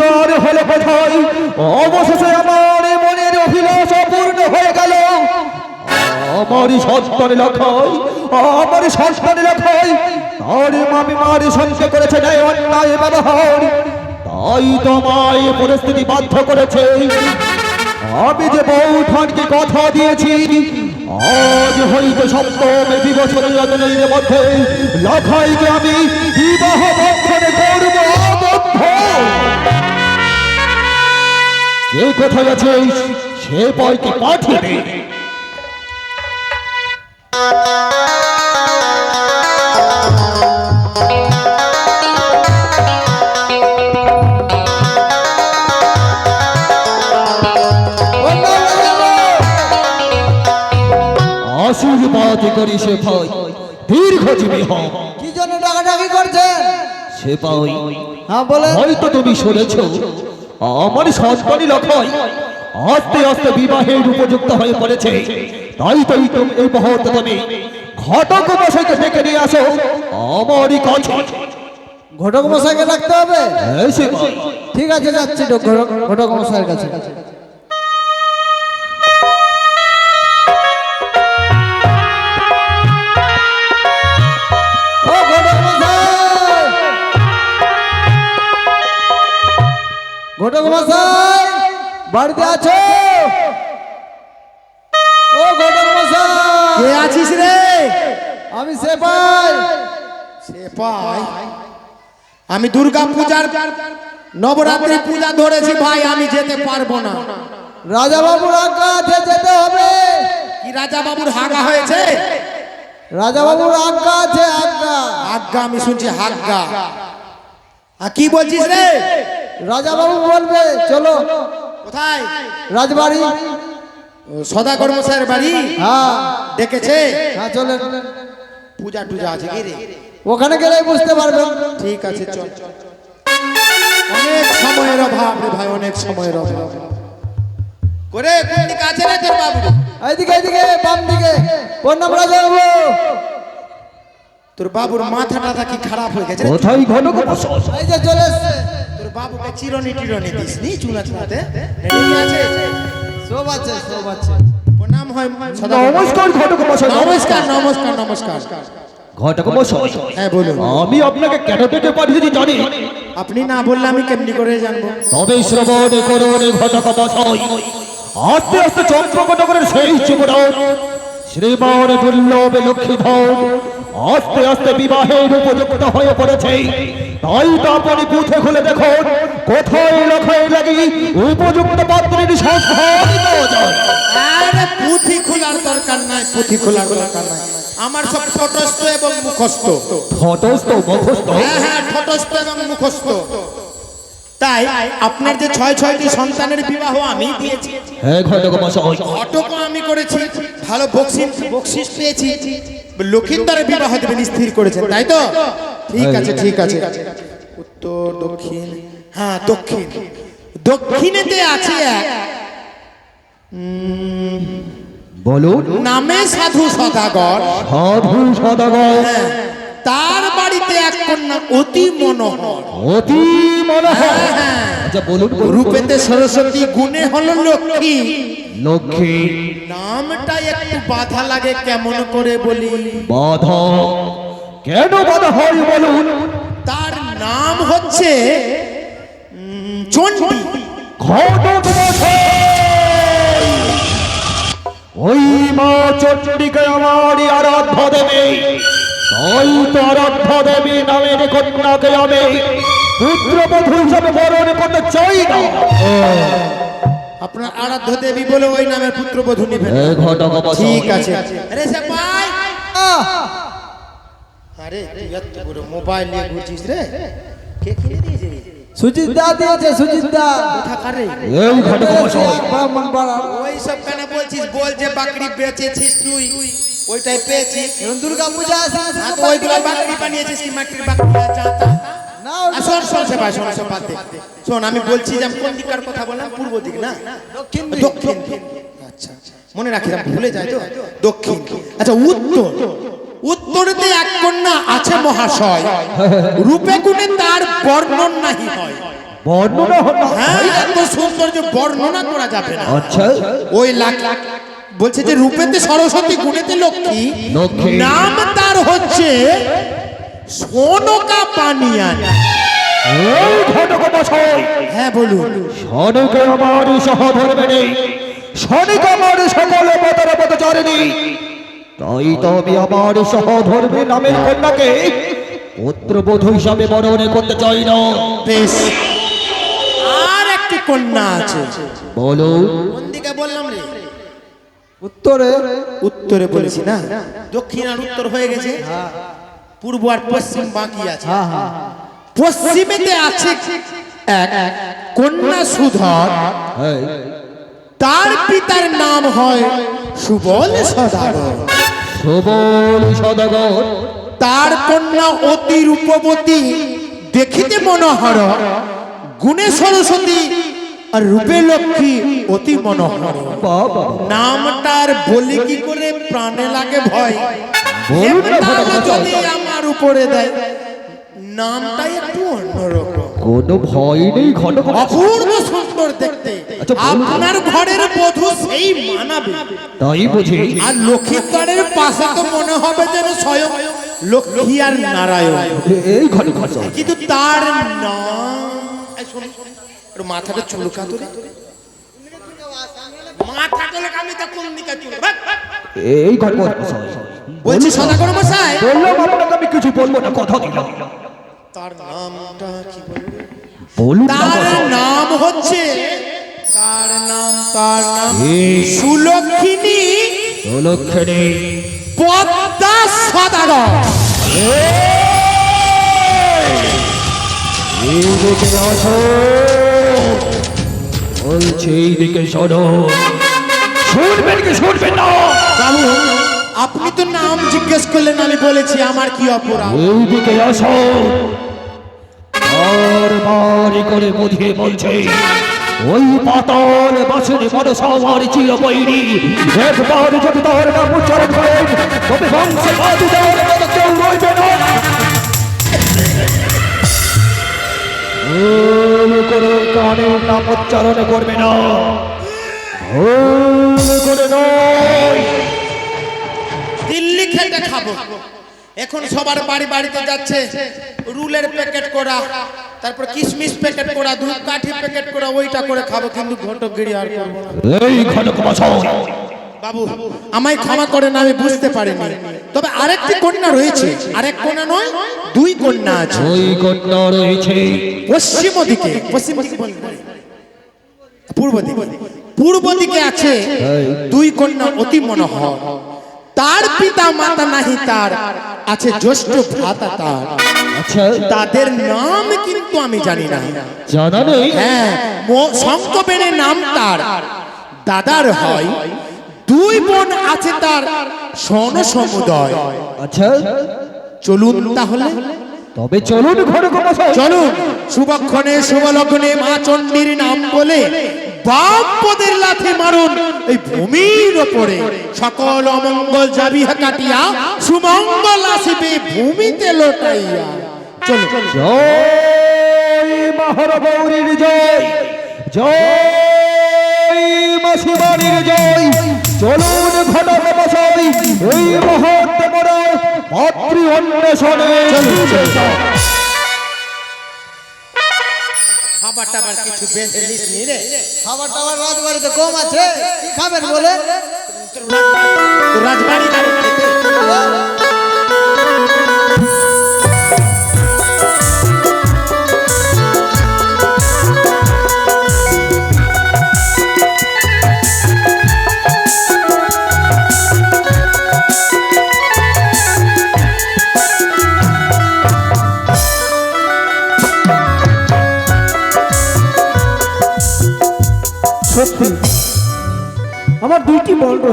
তার হলো কোথায়? অবশেষে আমার মনের অভিলাষ অপূর্ণ হয়ে গেল। আমার সন্তান লক্ষাই আমার সন্তান লক্ষাই তার মামি মার সঙ্গে করেছে ন্যায় অন্যায় ব্যবহার। তাই তোমায় পরিস্থিতি বাধ্য করেছে। আমি যে বৌঠানকে কথা দিয়েছি আজ হইতে সপ্তম বছরের রজনীর মধ্যে লাফাইকে আমি বিবাহ বন্ধনে করব আবদ্ধ কেউ কোথায় আছে? সে বইকে পাঠিয়ে আশীর্বাদ করি সে ভাই। দীর্ঘজীবী হও। কি জন্য ডাকাডাকি করছেন সে পাই হ্যাঁ বলে? হয়তো তুমি শুনেছ আমার সন্তানী লক্ষয় আস্তে আস্তে বিবাহের উপযুক্ত হয়ে পড়েছে। তাই তো এই তুমি এই মুহূর্তে তুমি ঘটক মশাইকে ডেকে নিয়ে আসো আমারই কাছে। ঘটক মশাইকে ডাকতে হবে? হ্যাঁ, ঠিক আছে যাচ্ছি ঘটক ঘটক মশাইয়ের কাছে। ঘটক মশাই বাড়িতে আছো? ও ঘটক মশাই। কে আছিস রে? আমি সেপাই। সে পাই আমি দুর্গা পূজার নবরাত্রি পূজা ধরেছি ভাই আমি যেতে পারব না। রাজা বাবুর আজ্ঞা আছে যেতে হবে। কি রাজা বাবুর হাগা হয়েছে? রাজা বাবুর আজ্ঞা আছে আজ্ঞা। আজ্ঞা আমি শুনছি হাগা আর কি বলছিস রে? রাজা বাবু বলবে চলো। কোথায়? রাজবাড়ি। সদা মশাইয়ের বাড়ি? হ্যাঁ। ডেকেছে? হ্যাঁ চলে পূজা টুজা আছে কি রে? ওখানে গেলে বুঝতে পারবেন। ঠিক আছে চল। অনেক সময়ের অভাব রে ভাই অনেক সময়ের অভাব। করে কোন দিকে আছে রে তোর বাবু? এইদিকে এইদিকে বাম দিকে। প্রণাম রাজা বাবু। তোর বাবুর মাথা টাথা কি খারাপ হয়ে গেছে? কোথায় ঘটক মশাই? এই যে চলে এসছে। বাবুকে চিরনি টিরনি দিস নি চুনা চুনাতে। আছে সব আছে সব আছে। প্রণাম হয় নমস্কার ঘটক মশাই। নমস্কার নমস্কার নমস্কার। ঘটক মশাই। হ্যাঁ বলুন। আমি আপনাকে কেন ডেকে পাঠিয়েছি জানি? আপনি না বললে আমি কেমনি করে জানব? তবে শ্রবণ করুন ঘটক মশাই। আস্তে আস্তে চন্দ্রকটকের সেই চুমরন শ্রীমান দুর্লভ লক্ষ্মীধর আস্তে আস্তে বিবাহের উপযুক্ত হয়ে পড়েছে। তাই তো আপনি পুঁথে খুলে দেখুন। কোথায় লখায় লাগি উপযুক্ত পাত্রের সংস্থান পাওয়া যায়। আরে পুঁথি খোলার দরকার নাই পুঁথি খোলার দরকার নাই। আমার সব ঠটস্থ এবং মুখস্থ। ফটস্থ মুখস্থ? হ্যাঁ হ্যাঁ ঠটস্থ এবং মুখস্থ। তাই আপনার যে ছয় ছয়টি সন্তানের বিবাহ আমি দিয়েছি। হ্যাঁ ঘটক মশাই ঘটকও আমি করেছি ভালো বকশিস বকশিস পেয়েছি। লক্ষিন্দরের বিবাহ দেবেন স্থির করেছেন তাই তো? ঠিক আছে ঠিক আছে। উত্তর দক্ষিণ হ্যাঁ দক্ষিণ। দক্ষিণেতে আছে এক। বলুন। নামে সাধু সদাগর। সাধু সদাগর। হ্যাঁ, তার বাড়িতে এক কন্যা অতি মনোহর। অতি মনোহর। হ্যাঁ। আচ্ছা বলুন রূপেতে সরস্বতী গুণে হলো লক্ষ্মী। লক্ষ্মী। নামটা একটু বাধা লাগে কেমন করে বলি? বাধা? কেন বাধা হয় বলুন? তার নাম হচ্ছে চণ্ডী। ঘটক ওই মা চণ্ডীকে আমারই আরাধ্য দেবী। তাই তো আরাধ্য দেবী নামের কন্যাকে আমি পুত্রবধূ হিসাবে বরণ করতে চাই না। আপনার আরাধ্য দেবী বলে ওই নামের পুত্রবধূ নেবেন ঘটক ঠিক আছে। আরে সে ভাই আরে তুই এত বড় মোবাইল নিয়ে ঘুরছিস রে। কে কিনে সুজিতদা দিয়েছে এই ব্রাহ্মণ পাড়া ওই সব কেন বলছিস? বল যে বাকরি বেচেছিস তুই। ওইটাই পেয়েছিস। এখন দুর্গা পূজা আসে ওইগুলো বাকরি বানিয়েছিস কি? মাটির শোন শোন সে ভাই শোন সব বাদ দে। শোন আমি বলছি যে আমি কোন দিককার কথা বললাম? পূর্ব দিক না? দক্ষিণ দিক। দক্ষিণ আচ্ছা মনে রাখি ভুলে যাই তো? দক্ষিণ আচ্ছা উত্তর। উত্তরেতে এক কন্যা আছে মহাশয়। রূপে গুণে তার বর্ণন নাহি হয়। বর্ণনা হ্যাঁ? এত সৌন্দর্য বর্ণনা করা যাবে না। আচ্ছা। ওই লাখ লাখ বলছে যে রূপেতে সরস্বতী গুণেতে লক্ষ্মী। নাম তার হচ্ছে সোনকা পানিয়ান। হ্যাঁ বলুন। সনকে আমার সহধর্মে নেই সনিক আমার সকল পতার পত চারিনি তাই তো আমি আমার সহধর্মী নামের কন্যাকে পুত্রবধূ হিসাবে বরণে করতে চাই না। বেশ। আর একটি কন্যা আছে। বলো। কোন দিকে বললাম রে? উত্তরে। উত্তরে বলেছি না? দক্ষিণ আর উত্তর হয়ে গেছে। পূর্ব আর পশ্চিম বাকি আছে। হ্যাঁ হ্যাঁ। পশ্চিমেতে আছে এক কন্যা সুধর। হ্যাঁ। তার পিতার নাম হয় সুবল সদাগর। সবল সদাগর। তার কন্যা অতি রূপবতী দেখিতে মনোহর। গুণে সরস্বতী আর রূপে লক্ষ্মী অতি মনোহর। বাবা। নামটার বলি কি করে প্রাণে লাগে ভয়? যদি আমার উপরে দেয় নামটা একটু অন্যরকম। কোনো ভয় নেই ঘটক অপূর্ব সুন্দর দেখতে। আচ্ছা, আপনার ঘরের বধূ সেই মানাবে। তাই বুঝি। আর লক্ষ্মীদ্বারের পাশে তো মনে হবে যেন স্বয়ং লক্ষ্মী আর নারায়ণ। এই ঘটক কিন্তু তার একটু মাথাটা চুলকা তো মাথা চুলকা আমি তা কোন দিকে চুলকা এই ঘটক মশাই। বলছি সদাগর মশাই। বললাম আপনাকে আমি কিছু বলব না কথা দিলাম। তার নামটা কি বলব বলুন তার নাম হচ্ছে তার নাম তার নাম এই সুলক্ষিনী অলক্ষণে পদ্মা সদাগর। এইদিকে আসো। বলছি এইদিকে শোনো শুনবেন কি শুনবেন না? বাবু আপনি তো নাম জিজ্ঞেস করলেন আমি বলেছি আমার কি অপরাধ? এইদিকে আসো। বারবার করে বুঝিয়ে বলছে, ওই পাতাল বাসনে বড় সবার চির বৈরি। একবার যদি তার নাম উচ্চারণ করেন তবে বংশে মতো কেউ রইবে না। ভুল করে কানের নাম উচ্চারণ করবে না। ভুল করে নয়। দিল্লি খেতে খাব। এখন সবার বাড়ি বাড়িতে যাচ্ছে। রুলের প্যাকেট করা তারপর কিশমিশ প্যাকেট করা দুধ কাঠি প্যাকেট করা ওইটা করে খাব কিন্তু ঘটকগিরি আর করব না। এই ঘটক বাবু আমায় ক্ষমা করেন আমি বুঝতে পারিনি। তবে আরেকটি কন্যা রয়েছে। আরেক কন্যা নয় দুই কন্যা আছে। ওই কন্যা রয়েছে। পশ্চিম দিকে পশ্চিম দিকে। পূর্ব দিকে। পূর্ব দিকে আছে দুই কন্যা অতি মনোহর। তার পিতা মাতা নাহি তার আছে জ্যেষ্ঠ ভ্রাতা তার। আচ্ছা তাদের নাম কিন্তু আমি জানি না। জানা নেই? হ্যাঁ মো- শঙ্কবেনে নাম তার। দাদার হয় দুই বোন আছে তার স্বর্ণ সমুদয়। আচ্ছা। চলুন তাহলে। তবে চলুন মশাই চলুন শুভক্ষণে শুভলগ্নে মা চণ্ডীর নাম বলে বাম পদের লাথি মারুন এই ভূমির ওপরে। সকল অমঙ্গল যাবি কাটিয়া সুমঙ্গল আসিবে ভূমিতে লোটাইয়া। চলুন জয় মহারগৌরীর জয় জয় মাসিমানির জয়। চলুন ঘটক মশাই এই মুহূর্তে মোরা মাতৃ অন্বেষণে। খাবার টাবার কিছু বেঁধে নিস নি রে। খাবার টাবার রাজবাড়িতে কম আছে। খাবেন বলে রাজবাড়ি যাব খেতে